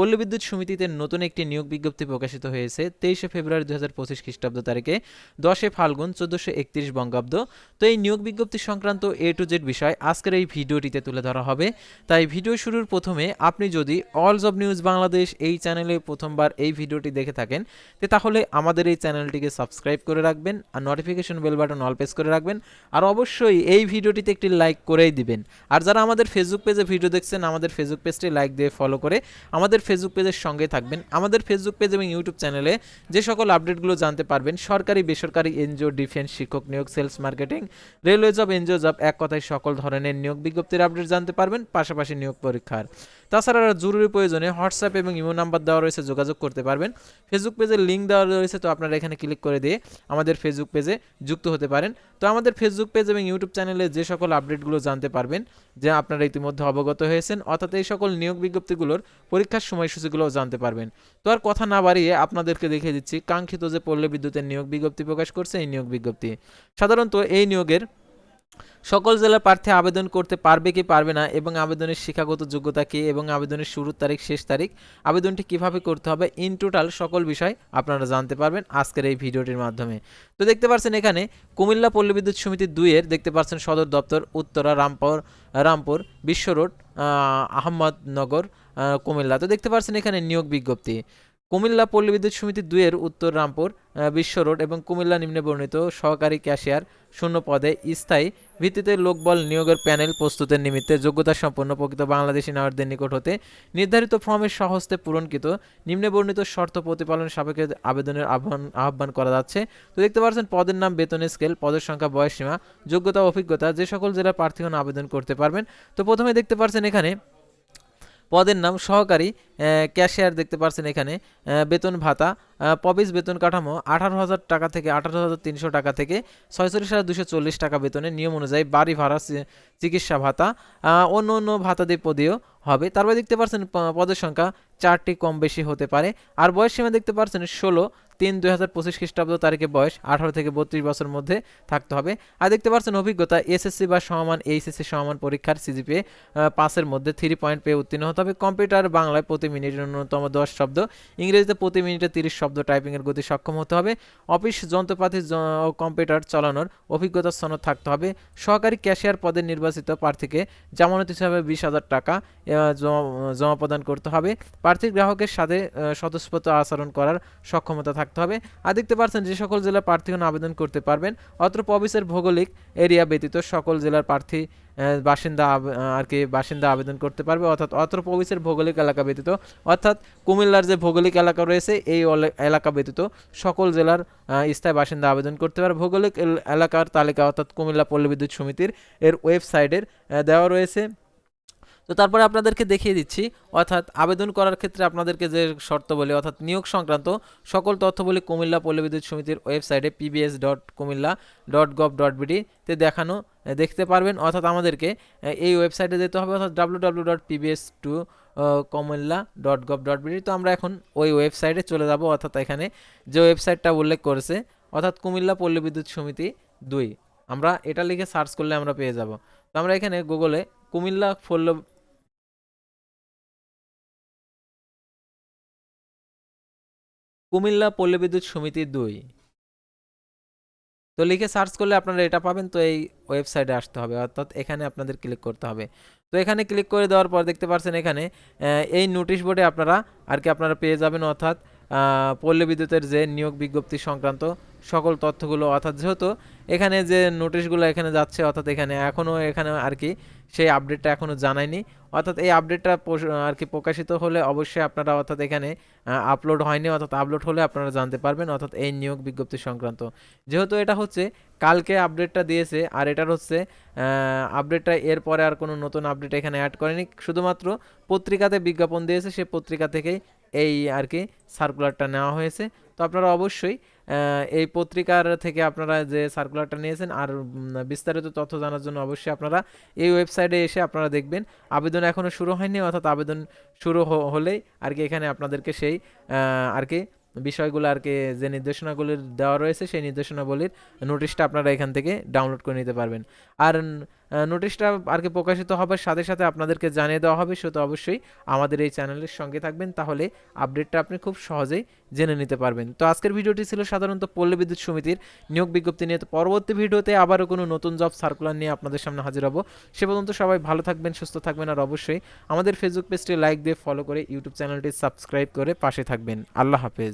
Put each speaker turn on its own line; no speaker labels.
পল্লী বিদ্যুৎ সমিতিতে নতুন একটি নিয়োগ বিজ্ঞপ্তি প্রকাশিত হয়েছে তেইশে ফেব্রুয়ারি দু হাজার পঁচিশ খ্রিস্টাব্দ তারিখে। দশে ফাল্গুন, চোদ্দোশো একত্রিশ বঙ্গাব্দ। তো এই নিয়োগ বিজ্ঞপ্তি সংক্রান্ত এ টু জেড বিষয় আজকের এই ভিডিওটিতে তুলে ধরা হবে। তাই ভিডিও শুরুর প্রথমে আপনি যদি অল জব নিউজ বাংলাদেশ এই চ্যানেলে প্রথমবার এই ভিডিওটি দেখে থাকেন তাহলে আমাদের এই চ্যানেলটিকে সাবস্ক্রাইব করে রাখবেন আর notification bell button all press করে রাখবেন। আর অবশ্যই এই ভিডিওটিতে একটি লাইক করেই দিবেন। আর যারা আমাদের ফেসবুক পেজে ভিডিও দেখছেন, আমাদের ফেসবুক পেজটি লাইক দিয়ে ফলো করে আমাদের ফেসবুক পেজের সঙ্গে থাকবেন। আমাদের ফেসবুক পেজ এবং ইউটিউব চ্যানেলে যে সকল আপডেটগুলো জানতে পারবেন, সরকারি, বেসরকারি এনজিও ডিফেন্স শিক্ষক নিয়োগ sales marketing railway job NGO job এক কথায় সকল ধরনের নিয়োগ বিজ্ঞপ্তির আপডেট জানতে পারবেন, পাশাপাশি নিয়োগ পরীক্ষার। তাছাড়া জরুরি প্রয়োজনে হোয়াটসঅ্যাপ এবং ইমো নাম্বার দেওয়া রয়েছে, যোগাযোগ করতে পারবেন। ফেসবুক পেজের লিঙ্ক দেওয়া রয়েছে, তো আপনারা এখানে ক্লিক করে দিয়ে আমাদের ফেসবুক পেজে যুক্ত হতে পারেন। তো আমাদের ফেসবুক পেজ এবং ইউটিউব চ্যানেলে যে সকল আপডেটগুলো জানতে পারবেন, যে আপনারা ইতিমধ্যে অবগত হয়েছেন, অর্থাৎ এই সকল নিয়োগ বিজ্ঞপ্তিগুলোর পরীক্ষার সময়সূচিগুলোও জানতে পারবেন। তো আর কথা না বাড়িয়ে আপনাদেরকে দেখিয়ে দিচ্ছি, কাঙ্ক্ষিত যে পল্লী বিদ্যুতের নিয়োগ বিজ্ঞপ্তি প্রকাশ করছে, এই নিয়োগ বিজ্ঞপ্তি। সাধারণত এই নিয়োগের সকল জেলার প্রার্থী আবেদন করতে পারবে কি পারবে না এবং আবেদনের শিক্ষাগত যোগ্যতা কি এবং আবেদনের শুরুর তারিখ শেষ তারিখ আবেদনটি কীভাবে করতে হবে ইন টোটাল সকল বিষয় আপনারা জানতে পারবেন আজকের এই ভিডিওটির মাধ্যমে। তো দেখতে পাচ্ছেন এখানে কুমিল্লা পল্লী বিদ্যুৎ সমিতি দুইয়ের দেখতে পাচ্ছেন সদর দপ্তর উত্তরা রামপুর রামপুর বিশ্ব রোড আহ, আহমদনগর কুমিল্লা। তো দেখতে পাচ্ছেন এখানে নিয়োগ বিজ্ঞপ্তি। কুমিল্লা পল্লী বিদ্যুৎ সমিতি দুইয়ের উত্তর রামপুর বিশ্ব রোড এবং কুমিল্লা নিম্নে বর্ণিত সহকারী ক্যাশিয়ার শূন্য পদে স্থায়ী ভিত্তিতে লোকবল নিয়োগের প্যানেল প্রস্তুতের নিমিত্তে যোগ্যতা সম্পন্ন প্রকৃত বাংলাদেশি নাগরিকদের নিকট হতে নির্ধারিত ফর্মের সহস্তে পূরণকৃত নিম্নে বর্ণিত শর্ত প্রতিপালন সাপেক্ষে আবেদনের আহ্বান আহ্বান করা যাচ্ছে। তো দেখতে পাচ্ছেন পদের নাম বেতনের স্কেল, পদের সংখ্যা বয়সসীমা, যোগ্যতা অভিজ্ঞতা, যে সকল জেলার প্রার্থীগণ আবেদন করতে পারবেন। তো প্রথমে দেখতে পাচ্ছেন এখানে পদের নাম সহকারী ক্যাশিয়ার দেখতে পাচ্ছেন এখানে। বেতন ভাতা পবিস বেতন কাঠামো আঠারো হাজার টাকা থেকে আঠারো হাজার তিনশো টাকা থেকে ছয়চল্লিশ হাজার দুশো চল্লিশ টাকা বেতনের নিয়ম অনুযায়ী বাড়ি ভাড়া চিকিৎসা ভাতা অন্য অন্য ভাতাদি পদেও হবে। তারপরে দেখতে পাচ্ছেন পদের সংখ্যা চারটি কম বেশি হতে পারে। আর বয়স সীমা দেখতে পাচ্ছেন ষোলো তিন দুই হাজার পঁচিশ খ্রিস্টাব্দ তারিখে বয়স আঠারো থেকে বত্রিশ বছর মধ্যে থাকতে হবে। আর দেখতে পাচ্ছেন অভিজ্ঞতা, এসএসসি বা সমান এইচএসসি সমান পরীক্ষার সিজিপি পাঁচের মধ্যে থ্রি পয়েন্ট পেয়ে উত্তীর্ণ হতে হবে। কম্পিউটার বাংলায় প্রতি মিনিটে ন্যূনতম দশ শব্দ। ইংরেজিতে প্রতি মিনিটে তিরিশ শব্দ টাইপিংয়ের গতি সক্ষম হতে হবে। অফিস যন্ত্রপাতি কম্পিউটার চালানোর অভিজ্ঞতার সনদ থাকতে হবে। সহকারী ক্যাশিয়ার পদে নির্বাচিত প্রার্থীকে জামানত হিসাবে বিশ হাজার টাকা জমা প্রদান করতে হবে। প্রার্থী গ্রাহকের সাথে স্বতঃস্ফূর্ত আচরণ করার সক্ষমতা থাকতে হবে। আর দেখতে পাচ্ছেন যে সকল জেলার প্রার্থীগণ আবেদন করতে পারবেন অত্র প্রবিসের ভৌগোলিক এরিয়া ব্যতীত সকল জেলার প্রার্থী বাসিন্দা আর কি বাসিন্দা আবেদন করতে পারবে। অর্থাৎ অত্র প্রবিসের ভৌগোলিক এলাকা ব্যতীত, অর্থাৎ কুমিল্লার যে ভৌগোলিক এলাকা রয়েছে, এই এলাকা ব্যতীত সকল জেলার স্থায়ী বাসিন্দা আবেদন করতে পারে ভৌগোলিক এল- এলাকার তালিকা, অর্থাৎ কুমিল্লা পল্লী বিদ্যুৎ সমিতির এর ওয়েবসাইটের দেওয়া রয়েছে। তো তারপরে আপনাদেরকে দেখিয়ে দিচ্ছি, অর্থাৎ আবেদন করার ক্ষেত্রে আপনাদেরকে যে শর্ত বলি, অর্থাৎ নিয়োগ সংক্রান্ত সকল তথ্য বলি কুমিল্লা পল্লী বিদ্যুৎ সমিতির ওয়েবসাইটে PBS dot Cumilla dot gov dot বিডিতে দেখানো দেখতে পারবেন। অর্থাৎ আমাদেরকে এই ওয়েবসাইটে যেতে হবে, অর্থাৎ W W dot PBS two Cumilla dot gov dot BD তো আমরা এখন ওই ওয়েবসাইটে চলে যাব। অর্থাৎ এখানে যে ওয়েবসাইটটা উল্লেখ করেছে, অর্থাৎ কুমিল্লা পল্লী বিদ্যুৎ সমিতি দুই। আমরা এটা লিখে সার্চ করলে আমরা পেয়ে যাব। তো আমরা এখানে গুগলে কুমিল্লা পল্লী কুমিল্লা পল্লী বিদ্যুৎ সমিতি দুই তো লিখে সার্চ করলে আপনারা এটা পাবেন, তো এই ওয়েবসাইটে আসতে হবে। অর্থাৎ এখানে আপনাদের ক্লিক করতে হবে। তো এখানে ক্লিক করে দেওয়ার পর দেখতে পাচ্ছেন এখানে এই নোটিশ বোর্ডে আপনারা আর কি আপনারা পেয়ে যাবেন, অর্থাৎ পল্লী বিদ্যুতের যে নিয়োগ বিজ্ঞপ্তি সংক্রান্ত সকল তথ্যগুলো, অর্থাৎ যেহেতু এখানে যে নোটিশগুলো এখানে যাচ্ছে, অর্থাৎ এখানে এখনও এখানে আর কি সেই আপডেটটা এখনও জানায়নি। অর্থাৎ এই আপডেটটা আর কি প্রকাশিত হলে অবশ্যই আপনারা, অর্থাৎ এখানে আপলোড হয়নি, অর্থাৎ আপলোড হলে আপনারা জানতে পারবেন, অর্থাৎ এই নিয়োগ বিজ্ঞপ্তি সংক্রান্ত। যেহেতু এটা হচ্ছে, কালকে আপডেটটা দিয়েছে, আর এটার হচ্ছে আপডেটটা এরপরে আর কোনো নতুন আপডেট এখানে অ্যাড করেনি। শুধুমাত্র পত্রিকাতে বিজ্ঞাপন দিয়েছে, সে পত্রিকা থেকেই এই আর কি সার্কুলারটা নেওয়া হয়েছে। তো আপনারা অবশ্যই এই পত্রিকার থেকে আপনারা যে সার্কুলারটা নিয়েছেন আর বিস্তারিত তথ্য জানার জন্য অবশ্যই আপনারা এই ওয়েবসাইটে এসে আপনারা দেখবেন। আবেদন এখনও শুরু হয়নি, অর্থাৎ আবেদন শুরু হলেই আর কি এখানে আপনাদেরকে সেই আর কি বিষয়গুলো আর কি যে নির্দেশনাগুলির দেওয়া রয়েছে সেই নির্দেশনাবলীর নোটিশটা আপনারা এখান থেকে ডাউনলোড করে নিতে পারবেন। আর নোটিশটা আর কি প্রকাশিত হবার সাথে সাথে আপনাদেরকে জানিয়ে দেওয়া হবে সেটা অবশ্যই আমাদের এই চ্যানেলের সঙ্গে থাকবেন, তাহলে আপডেটটা আপনি খুব সহজেই জেনে নিতে পারবেন। তো আজকের ভিডিওটি ছিল সাধারণত পল্লী বিদ্যুৎ সমিতির নিয়োগ বিজ্ঞপ্তি নিয়ে, তো পরবর্তী ভিডিওতে আবারও কোনো নতুন জব সার্কুলার নিয়ে আপনাদের সামনে হাজির হব। সে পর্যন্ত সবাই ভালো থাকবেন, সুস্থ থাকবেন, আর অবশ্যই আমাদের ফেসবুক পেজটি লাইক দিয়ে ফলো করে ইউটিউব চ্যানেলটি সাবস্ক্রাইব করে পাশে থাকবেন। আল্লাহ হাফেজ।